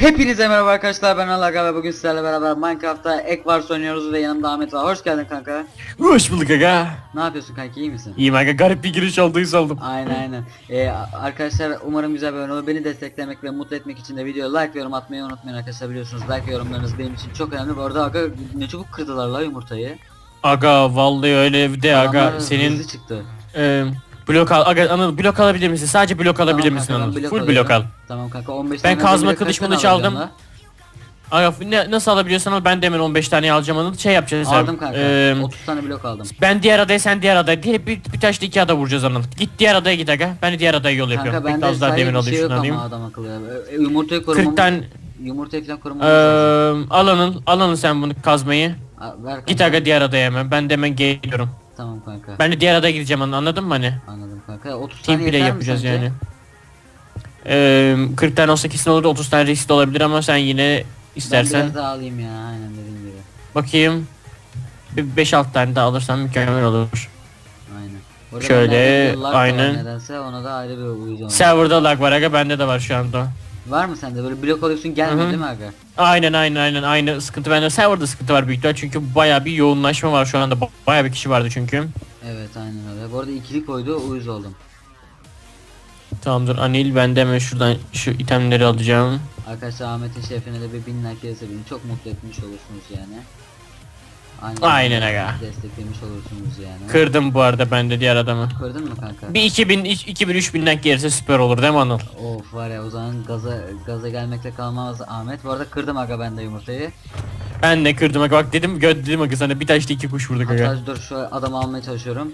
Hepinize merhaba arkadaşlar ben Alaga ve bugün sizlerle beraber Minecraft'ta Ekvars oynuyoruz ve yanımda Ahmet var. Hoş geldin kanka. Hoş bulduk aga. Ne yapıyorsun kanka iyi misin? İyiyim aga garip bir giriş olduysa oldum. Aynen aynen. Ee, arkadaşlar umarım güzel bir oyun olur. Beni desteklemek ve mutlu etmek için de videoya like ve yorum atmayı unutmayın arkadaşlar biliyorsunuz. Like ve yorumlarınız benim için çok önemli. Bu arada aga ne çabuk kırdılar la yumurtayı. Aga vallahi öyle bir de aga Adamlar senin çıktı. e, blok al aga Anıl blok alabilir misin? Sadece blok alabilir Tamam misin kanka, ben Anıl? blok Full alıyorum. blok al. Tamam kanka 15 Ben tane kazma kılıç kaç kılıç tane aldım. alacaksın Aga ne, nasıl alabiliyorsan al ben de hemen 15 tane alacağım Anıl. Şey yapacağız la? abi. Aldım kanka. e, 30 tane blok aldım. ben diğer adaya sen diğer adaya. Diğer bir, bir taşla iki ada vuracağız Anıl. Git diğer adaya git aga. Ben de diğer adaya yol yapıyorum. Kanka Bekle bende az daha bir alayım şey yok şunu alayım. ama adam akıllı ya. E, Yumurtayı korumamız 40 tane Yumurtayı falan e, korumamız lazım. al Anıl. Al Anıl sen bunu kazmayı. Aa, ver kanka. Git aga diğer adaya hemen. Ben de hemen geliyorum. Tamam kanka. Ben de diğer adaya gideceğim Anıl anladın mı hani? Anladım kanka. 30 Team tane play yeter mi yapacağız yani. Ee, 40 tane olsa kesin olur 30 tane riskli olabilir ama sen yine Ben istersen biraz daha alayım ya aynen dediğim gibi. bakayım. Bir 5-6 tane daha alırsan mükemmel olur. Aynen. Bu arada Şöyle, aynen. Nedense ona da ayrı bir uyuyacağım. Server'da lag var aga bende de var şu anda. Var mı sende böyle blok alıyorsun gelmiyor değil mi aga? Aynen aynen aynen aynı sıkıntı bende. Server'da sıkıntı var büyük ihtimal çünkü baya bir yoğunlaşma var şu anda. Baya bir kişi vardı çünkü. Evet aynen öyle. Bu arada ikili koydu uyuz oldum. Tamamdır Anil ben de hemen şuradan şu itemleri alacağım. Arkadaşlar Ahmet'in şefine de bir bin like beni çok mutlu etmiş olursunuz yani. Aynen aga. Desteklemiş olursunuz yani. Kırdım bu arada ben de diğer adamı. Kırdın mı kanka? Bir 2000 2000 3000'den gelirse süper olur değil mi Anıl? Of var ya o zaman gaza gaza gelmekle kalmaz Ahmet. Bu arada kırdım aga ben de yumurtayı. Ben de kırdım aga bak dedim gö dedim aga sana bir taşla iki kuş vurduk aga. Hatta dur şu adamı almaya çalışıyorum.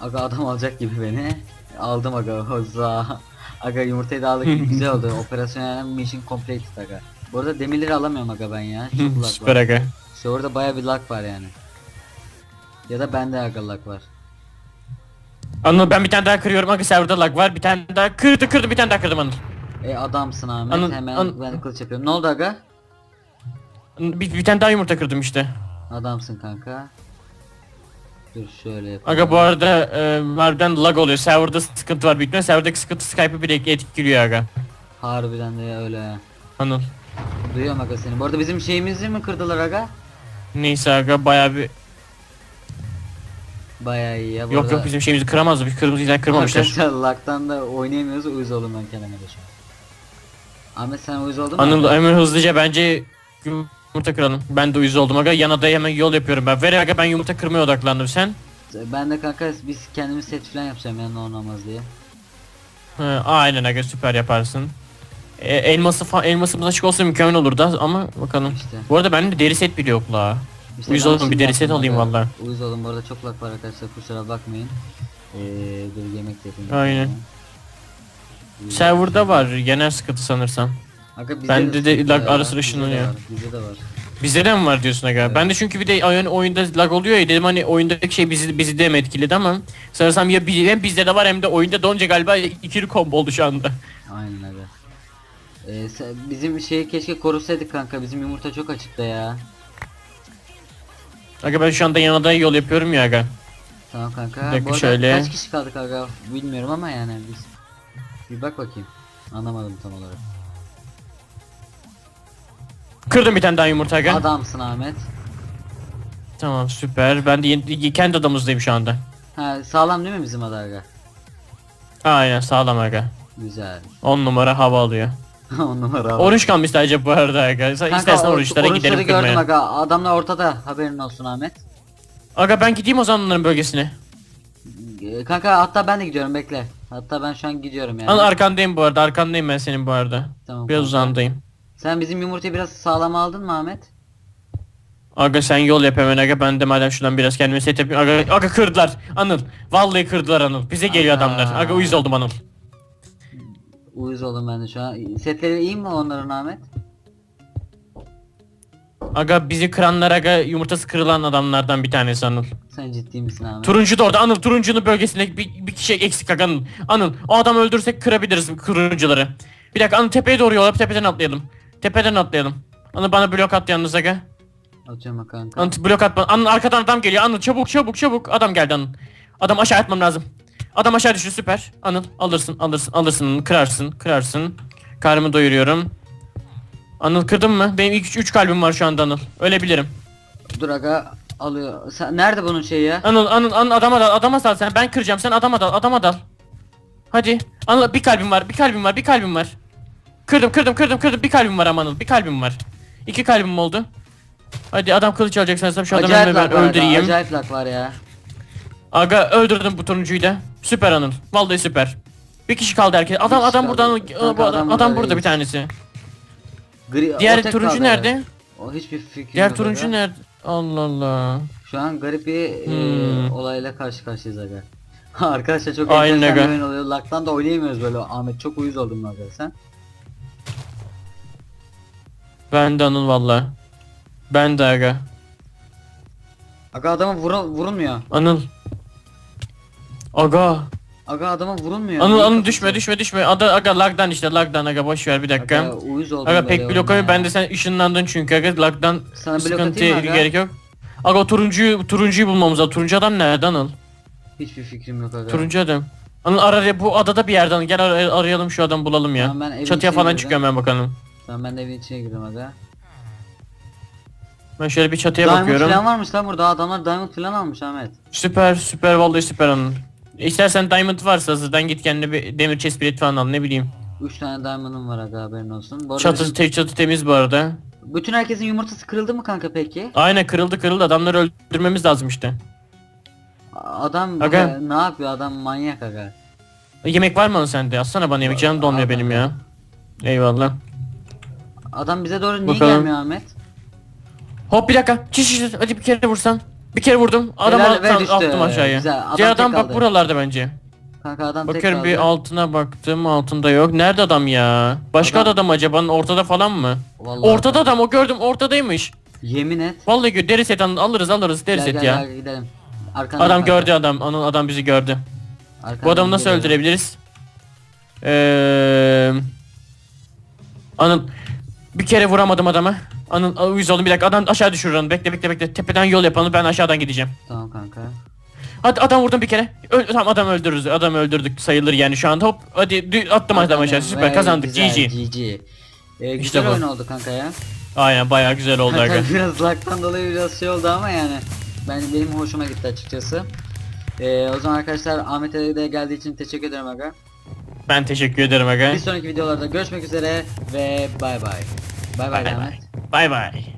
Aga adam alacak gibi beni. Aldım aga hozza. Aga yumurtayı da aldık güzel oldu. Operasyonel mission completed aga. Bu arada demirleri alamıyorum aga ben ya. Çok lag Süper var. aga. Orada baya bir lag var yani. Ya da bende aga lag var. Anıl ben bir tane daha kırıyorum aga serverda lag var bir tane daha kırdı kırdı bir tane daha kırdım Anıl. E adamsın Ahmet. Anıl- Hemen Anıl- ben kılıç yapıyorum. Ne oldu aga? Bir, bir tane daha yumurta kırdım işte. Adamsın kanka. Dur şöyle yapalım. Aga bu arada e, harbiden lag oluyor serverda sıkıntı var ihtimalle serverdaki sıkıntı Skype'ı bile etkiliyor aga. Harbiden de öyle. Anıl. Duyuyorum aga seni. Bu arada bizim şeyimizi mi kırdılar aga? Neyse aga baya bir Baya iyi ya. Bu yok arada- yok bizim şeyimizi kıramazdı bir kırmızı ilan kırmamışlar. Arkadaşlar lag'tan da oynayamıyoruz uyuz oldum ben kendime de şu an. Ahmet sen uyuz oldun mu? Anıl hemen hızlıca bence yumurta kıralım. Ben de uyuz oldum aga yan adaya hemen yol yapıyorum ben. Ver aga ben yumurta kırmaya odaklandım sen. Ben de kanka biz kendimiz set falan yapacağım yani olmaz diye. He, aynen aga süper yaparsın. E, elması fa elmasımız açık olsa mükemmel olurdu ama bakalım. İşte. Bu arada bende deri set bile yok la. İşte Uyuz oldum, bir deri set alayım valla. Uyuz oldum bu arada çok lag var arkadaşlar kusura bakmayın. Ee, dur yemek de yapayım. Aynen. Uyuz Server'da var genel sıkıntı sanırsam. Aga bizde Bende de sıkıntı lag ya, ara sıra bizde de ışınlanıyor. var, Bizde de var. Bizde de mi var diyorsun aga? Ben de çünkü bir de oyun, oyunda lag oluyor ya dedim hani oyundaki şey bizi bizi de mi etkiledi ama sanırsam ya bi- hem bizde de var hem de oyunda donca galiba ikili combo oldu şu anda. Aynen aga. Ee, sen- bizim şeyi keşke korusaydık kanka bizim yumurta çok açıkta ya. Aga ben şu anda yan adaya yol yapıyorum ya aga. Tamam kanka. Bir dakika Bu arada şöyle. kaç kişi kaldık aga bilmiyorum ama yani biz. Bir bak bakayım. Anlamadım tam olarak. Kırdım bir tane daha yumurta aga. Adamsın Ahmet. Tamam süper. Ben de yeni, kendi adamızdayım şu anda. Ha sağlam değil mi bizim ada aga? Aynen sağlam aga. Güzel. 10 numara hava alıyor. On numara. abi. Oruç kalmış sadece bu arada aga. Kanka, istersen or- oruçlara oruçları gidelim gördüm kırmaya. aga. Adamlar ortada. Haberin olsun Ahmet. Aga ben gideyim o zaman onların bölgesine. Kanka hatta ben de gidiyorum bekle. Hatta ben şu an gidiyorum yani. An arkandayım bu arada. Arkandayım ben senin bu arada. Tamam, Biraz kanka. uzandayım. Sen bizim yumurtayı biraz sağlam aldın mı Ahmet? Aga sen yol yap hemen aga ben de madem şuradan biraz kendime set yapayım. Aga, aga kırdılar. Anıl. Vallahi kırdılar Anıl. Bize geliyor Aga. adamlar. Aga uyuz oldum Anıl. Uyuz oldum ben de şu an. Setleri iyi mi onların Ahmet? Aga bizi kıranlar aga yumurtası kırılan adamlardan bir tanesi Anıl. Sen ciddi misin Ahmet? Turuncu da orada Anıl turuncunun bölgesinde bir, bir kişi eksik aga Anıl. Anıl o adamı öldürsek kırabiliriz turuncuları. Bir dakika Anıl tepeye doğru yol yap tepeden atlayalım. Tepeden atlayalım. Anıl bana blok at aga. Atıyorum bak kanka. Anıl blok at bana. Anıl arkadan adam geliyor Anıl çabuk çabuk çabuk. Adam geldi Anıl. Adam aşağı atmam lazım. Adam aşağı düştü süper. Anıl alırsın alırsın alırsın Anıl. kırarsın kırarsın. Karnımı doyuruyorum. Anıl kırdın mı? Benim ilk 3 kalbim var şu anda Anıl. Ölebilirim. Dur aga alıyor. Sen, nerede bunun şeyi ya? Anıl Anıl Anıl adama dal adama dal sen ben kıracağım sen adama dal adama dal. Hadi. Anıl bir kalbim var bir kalbim var bir kalbim var. Kırdım kırdım kırdım kırdım bir kalbim var ama Anıl bir kalbim var. İki kalbim oldu. Hadi adam kılıç alacak sanırsam şu adamı Acayip lag var aga, öldüreyim. Acayip lag var ya. Aga öldürdüm bu turuncuyu da. Süper Anıl. Vallahi süper. Bir kişi kaldı herkes. Adam kişi adam kaldı. buradan Kanka, adam, burada burada bir tanesi. Gri, o Diğer tek turuncu kaldı nerede? O hiçbir fikrim Diğer yok turuncu aga. nerede? Allah Allah. Şu an garip bir e, Hmm. olayla karşı karşıyayız aga. Arkadaşlar çok Aynen enteresan bir aga. oyun oluyor. Lag'dan da oynayamıyoruz böyle. Ahmet çok uyuz oldum aga sen. Ben de Anıl valla. Ben de aga. Aga adama vura, vurulmuyor. Anıl. Aga. Aga adama vurulmuyor. Anıl Anıl düşme düşme düşme. Ada aga lagdan işte lagdan aga boş ver bir dakika. Aga uyuz oldum Aga böyle pek blokamıyor. ya. Ben de sen ışınlandın çünkü aga lagdan Sana blok sıkıntıya atayım mı aga? gerek yok. Aga turuncuyu turuncuyu bulmamız lazım. Turuncu adam nerede Anıl? Hiçbir fikrim yok aga. Turuncu adam. Anıl ara bu adada bir yerden gel ar- arayalım şu adamı bulalım ya. Tamam, ben evin Çatıya içine falan girdim. çıkıyorum ben bakalım. Tamam ben de evin içine girdim aga. Ben şöyle bir çatıya Diamond bakıyorum. falan varmış lan burada. Adamlar diamond falan almış Ahmet. Süper süper vallahi süper Anıl. İstersen diamond varsa hazırdan git kendine bir demir chest plate falan al ne bileyim. 3 tane diamond'ım var aga haberin olsun. Bu arada Çatı bizim- te, çatı temiz bu arada. bütün herkesin yumurtası kırıldı mı kanka peki? Aynen kırıldı kırıldı adamları öldürmemiz lazım işte. Adam Aga. ne yapıyor adam manyak aga. Yemek var mı Anıl sende? Atsana bana yemek canım donmuyor benim ya. Eyvallah. Adam bize doğru niye Bakalım. gelmiyor Ahmet? Hop bir dakika. Çiş çiş hadi bir kere vursam. Bir kere vurdum. Adam Helal alttan, attım aşağıya. Güzel, adam Diğer adam bak kaldı. buralarda bence. Kanka adam Bakıyorum tek bir kaldı. altına baktım altında yok. Nerede adam ya? Başka Adam- adam acaba? Ortada falan mı? Vallahi Ortada adam o gördüm ortadaymış. Yemin et. Vallahi gö- deri set al- alırız alırız deri Gel set gel ya. gel gidelim. Arkandan Adam kanka. gördü adam. Anıl adam bizi gördü. Arkandan Bu adamı nasıl geliyor. öldürebiliriz? Eee Anıl bir kere vuramadım adamı. Anıl uyuz oldum bir dakika adam aşağı düşürür onu. Bekle bekle bekle. Tepeden yol yapalım ben aşağıdan gideceğim. Tamam kanka. Hadi adam vurdum bir kere. Öl tamam adam öldürürüz. Adam öldürdük sayılır yani şu anda. Hop hadi attım adam aşağı. Süper kazandık. GG. GG. Ee, güzel İşte oyun oldu kanka ya. Aynen bayağı güzel oldu. Kanka biraz lag'dan dolayı biraz şey oldu ama yani. Ben benim hoşuma gitti açıkçası. Ee, o zaman arkadaşlar Ahmet'e de geldiği için teşekkür ederim aga. Ben teşekkür ederim aga. Bir sonraki videolarda görüşmek üzere ve bay bay. Bay bay Bay